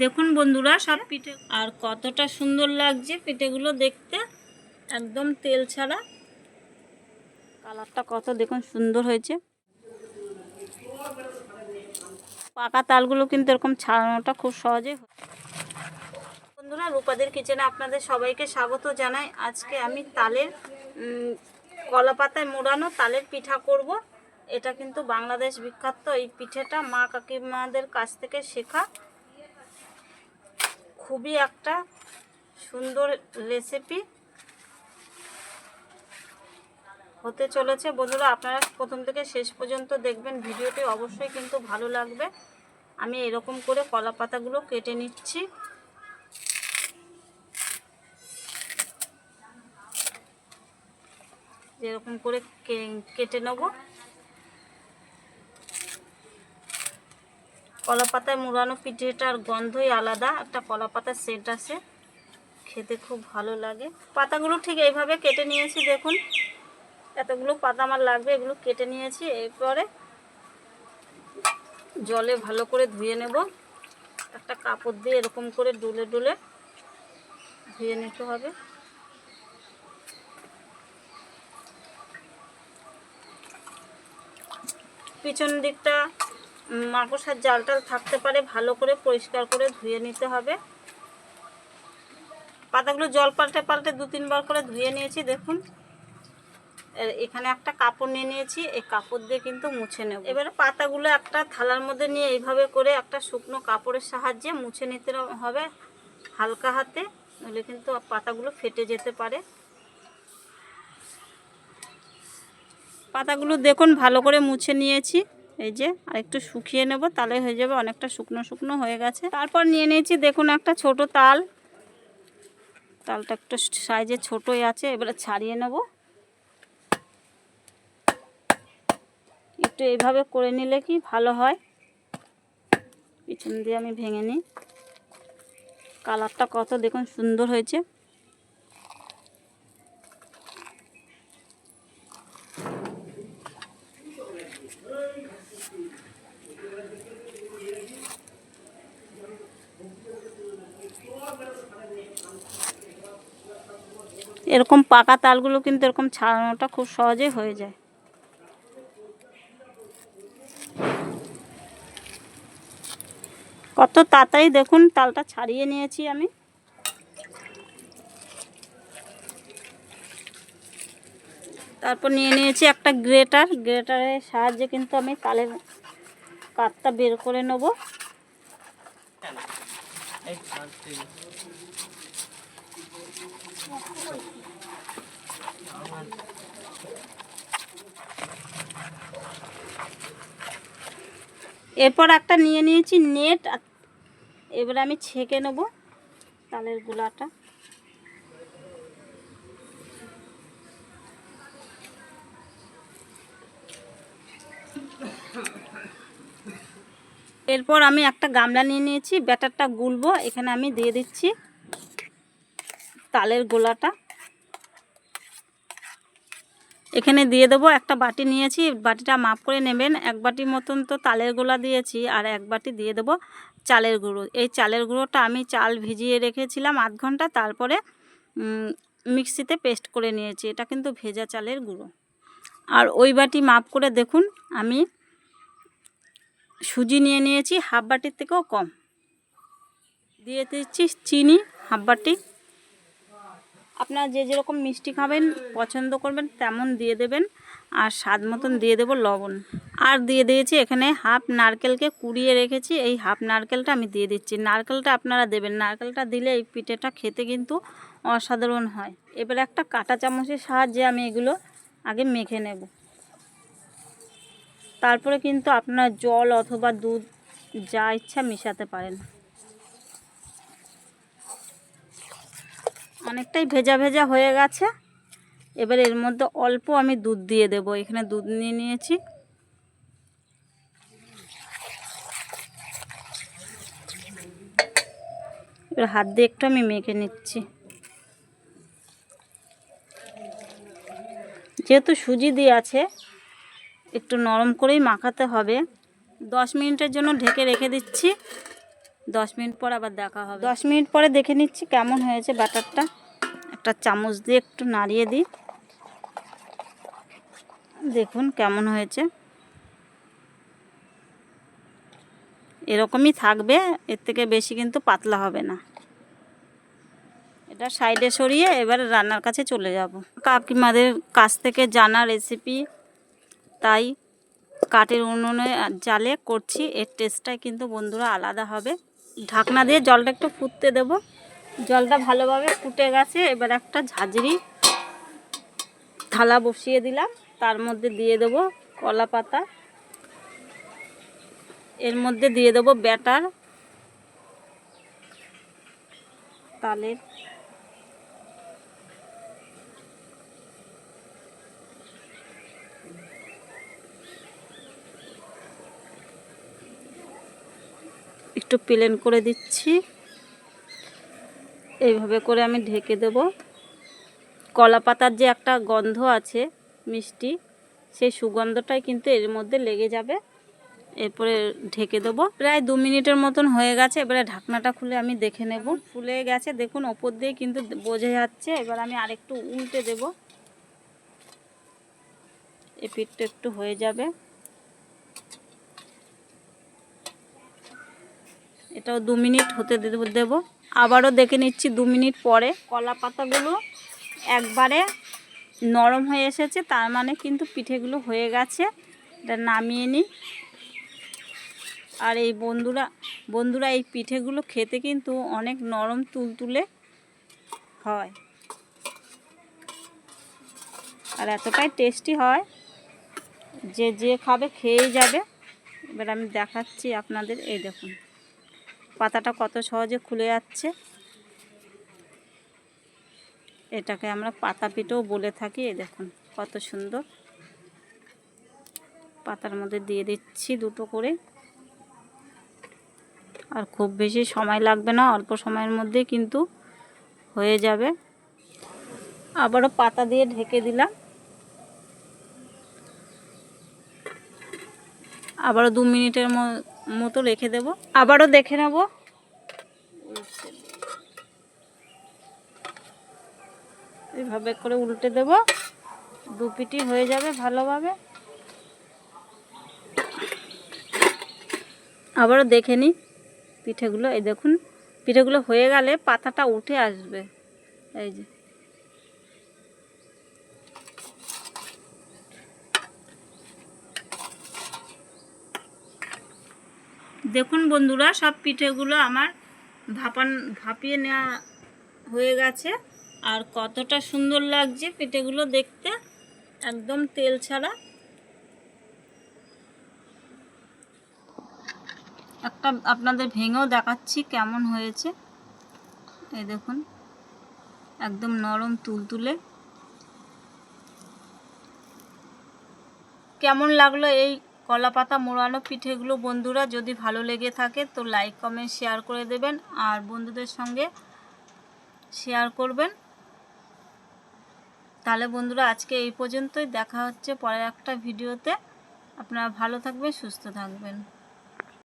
দেখুন বন্ধুরা সব পিঠে আর কতটা সুন্দর লাগছে পিঠেগুলো দেখতে। একদম তেল ছাড়া। কালারটা কত দেখুন সুন্দর হয়েছে। পাকা তালগুলো কিন্তু এরকম ছাড়ানোটা খুব সহজে হয়। বন্ধুরা রূপাদের কিচেনে আপনাদের সবাইকে স্বাগত জানাই। আজকে আমি তালের কলা পাতায় মোড়ানো তালের পিঠা করব। এটা কিন্তু বাংলাদেশ বিখ্যাত এই পিঠেটা মা কাকিমাদের কাছ থেকে শেখা। খুবই একটা সুন্দর রেসিপি হতে চলেছে। বন্ধুরা, আপনারা প্রথম থেকে শেষ পর্যন্ত দেখবেন ভিডিওটি। অবশ্যই কিন্তু ভালো লাগবে। আমি এরকম করে কলা পাতাগুলো কেটে নিচ্ছি। যেরকম করে কেটে নেব। কলা পাতায় মুড়ানো পিঠেটার গন্ধই আলাদা। একটা কলা পাতার সেট আছে। খেতে খুব ভালো লাগে। পাতাগুলো ঠিক এইভাবে কেটে নিয়েছি, দেখুন। এতগুলো পাতা আমার লাগবে, এগুলো কেটে নিয়েছি। এরপরে জলে ভালো করে ধুয়ে নেব। একটা কাপড় দিয়ে এরকম করে ডুলে ডুলে ধুয়ে নিতে হবে। পিছন দিকটা মাকড়সার জালটাল থাকতে পারে, ভালো করে পরিষ্কার করে ধুয়ে নিতে হবে। পাতাগুলো জল পাল্টে পাল্টে দু তিনবার করে ধুয়ে নিয়েছি, দেখুন। এখানে একটা কাপড় নিয়ে নিয়েছি, এই কাপড় দিয়ে কিন্তু মুছে নেব। এবারে পাতাগুলো একটা থালার মধ্যে নিয়ে এইভাবে করে একটা শুকনো কাপড়ের সাহায্যে মুছে নিতে হবে হালকা হাতে, নইলে কিন্তু পাতাগুলো ফেটে যেতে পারে। পাতাগুলো দেখুন, ভালো করে মুছে নিয়েছি। এই যে আর একটু শুকিয়ে নেব, তাহলে হয়ে যাবে অনেকটা শুকনো শুকনো হয়ে গেছে। তারপর নিয়ে নিয়েছি, দেখুন একটা ছোট তাল। তালটা একটু সাইজে ছোটই আছে, এবারে ছাড়িয়ে নেব। একটু এইভাবে করে নিলে কি ভালো হয়। পিছন দিয়ে আমি ভেঙে নিই। কালারটা কত দেখুন সুন্দর হয়েছে। এরকম পাকা তালগুলো কিন্তু এরকম ছাড়ানোটা খুব সহজে হয়ে যায়। কত তাড়াতাড়ি দেখুন, তালটা ছাড়িয়ে নিয়েছি আমি। তারপর নিয়ে নিয়েছি একটা গ্রেটার। গ্রেটারের সাহায্যে কিন্তু আমি তালের কাঠটা বের করে নেব। এরপর একটা নিয়ে নিয়েছি নেট এবারে আমি ছেঁকে নেব তালের গুলাটা এরপর আমি একটা গামলা নিয়ে নিয়েছি, ব্যাটারটা গুলবো, এখানে আমি দিয়ে দিচ্ছি। তালের গোলাটা। এখানে দিয়ে দেবো একটা বাটি নিয়েছি, বাটিটা মাপ করে নেবেন। এক বাটি মতন তো তালের গোলা দিয়েছি, আর এক বাটি দিয়ে দেবো চালের গুঁড়ো। এই চালের গুঁড়োটা আমি চাল ভিজিয়ে রেখেছিলাম আধ ঘণ্টা, তারপরে মিক্সিতে পেস্ট করে নিয়েছি। এটা কিন্তু ভেজা চালের গুঁড়ো। আর ওই বাটি মাপ করে দেখুন, আমি সুজি নিয়ে নিয়েছি, হাফ বাটির থেকেও কম। দিয়ে দিচ্ছি চিনি, হাফ বাটি। আপনারা যে যেরকম মিষ্টি খাবেন, পছন্দ করবেন, তেমন দিয়ে দেবেন। আর স্বাদ মতন দিয়ে দেবো লবণ। আর দিয়ে দিয়েছি এখানে হাফ নারকেলকে কুড়িয়ে রেখেছি। এই হাফ নারকেলটা আমি দিয়ে দিচ্ছি। নারকেলটা আপনারা দেবেন। নারকেলটা দিলে এই পিঠেটা খেতে কিন্তু অসাধারণ হয়। এবার একটা কাঁটা চামচের সাহায্যে আমি এগুলো আগে মেখে নেব। তারপরে কিন্তু আপনার জল অথবা দুধ যা ইচ্ছা মেশাতে পারেন। অনেকটাই ভেজা ভেজা হয়ে গেছে। এবার এর মধ্যে অল্প আমি দুধ দিয়ে দেব। এখানে দুধ নিয়ে নিয়েছি। এবার হাত দিয়ে একটু আমি মেখে নিচ্ছি। যেহেতু সুজি দিয়ে আছে, একটু নরম করেই মাখাতে হবে। দশ মিনিটের জন্য ঢেকে রেখে দিচ্ছি। দশ মিনিট পর আবার দেখা হবে। দশ মিনিট পরে দেখে নিচ্ছি কেমন হয়েছে ব্যাটারটা। একটা চামচ দিয়ে একটু নাড়িয়ে দিই। দেখুন কেমন হয়েছে। এরকমই থাকবে, এর থেকে বেশি কিন্তু পাতলা হবে না। এটা সাইডে সরিয়ে এবার রান্নার কাছে চলে যাব। কাকিমাদের কাছ থেকে জানা রেসিপি তাই কাঠের উনুনে জালে করছি। এর টেস্টটাই কিন্তু বন্ধুরা আলাদা হবে। ঢাকনা দিয়ে জলটা একটু ফুটতে দেব। জলটা ভালোভাবে ফুটে গেছে। এবার একটা ঝাঁঝরি থালা বসিয়ে দিলাম। তার মধ্যে দিয়ে দেবো কলা পাতা। এর মধ্যে দিয়ে দেবো ব্যাটার, তালের। একটু প্লেন করে দিচ্ছি। এইভাবে করে আমি ঢেকে দেব। কলা পাতার যে একটা গন্ধ আছে মিষ্টি, সেই সুগন্ধটাই কিন্তু এর মধ্যে লেগে যাবে। এরপরে ঢেকে দেবো। প্রায় দু মিনিটের মতন হয়ে গেছে, এবারে ঢাকনাটা খুলে আমি দেখে নেব। ফুলে গেছে, দেখুন ওপর দিয়ে কিন্তু বোঝা যাচ্ছে। এবার আমি আরেকটু উল্টে দেব। এই পিঠটা একটু হয়ে যাবে। এটাও দু মিনিট হতে দেবো। আবারও দেখে নিচ্ছি দু মিনিট পরে কলা পাতাগুলো একবারে নরম হয়ে এসেছে, তার মানে কিন্তু পিঠেগুলো হয়ে গেছে। এটা নামিয়ে নিই। আর এই বন্ধুরা বন্ধুরা, এই পিঠেগুলো খেতে কিন্তু অনেক নরম তুলতুলে হয়। আর এতটাই টেস্টি হয় যে যে খাবে খেয়েই যাবে। এবার আমি দেখাচ্ছি আপনাদের, এই দেখুন। পাতাটা কত সহজে খুলে যাচ্ছে। এটাকে আমরা পাতা পিঠেও বলে থাকি, এই দেখুন কত সুন্দর। পাতার মধ্যে দিয়ে দিচ্ছি দুটো করে। আর খুব বেশি সময় লাগবে না, অল্প সময়ের মধ্যে কিন্তু হয়ে যাবে। আবারও পাতা দিয়ে ঢেকে দিলাম। আবারও দু মিনিটের মতো রেখে দেব। আবারও দেখে নেব। এইভাবে করে উল্টে দেব। দু পিটি হয়ে যাবে ভালোভাবে। আবারও দেখে নিই পিঠেগুলো। এই দেখুন, পিঠেগুলো হয়ে গেলে পাতাটা উঠে আসবে। এই যে। দেখুন বন্ধুরা, সব পিঠেগুলো আমার ভাপান, ভাপিয়ে নেওয়া হয়ে গেছে। আর কতটা সুন্দর লাগছে পিঠেগুলো দেখতে, একদম তেল ছাড়া। একটা আপনাদের ভেঙেও দেখাচ্ছি কেমন হয়েছে। এই দেখুন, একদম নরম তুলতুলে। কেমন লাগল এই কলা পাতা মোড়ানো পিঠেগুলো বন্ধুরা যদি ভালো লেগে থাকে তো লাইক কমেন্ট শেয়ার করে দেবেন আর বন্ধুদের সঙ্গে শেয়ার করবেন। তাহলে বন্ধুরা আজকে এই পর্যন্তই, দেখা হচ্ছে পরের একটা ভিডিওতে আপনারা ভালো থাকবেন, সুস্থ থাকবেন।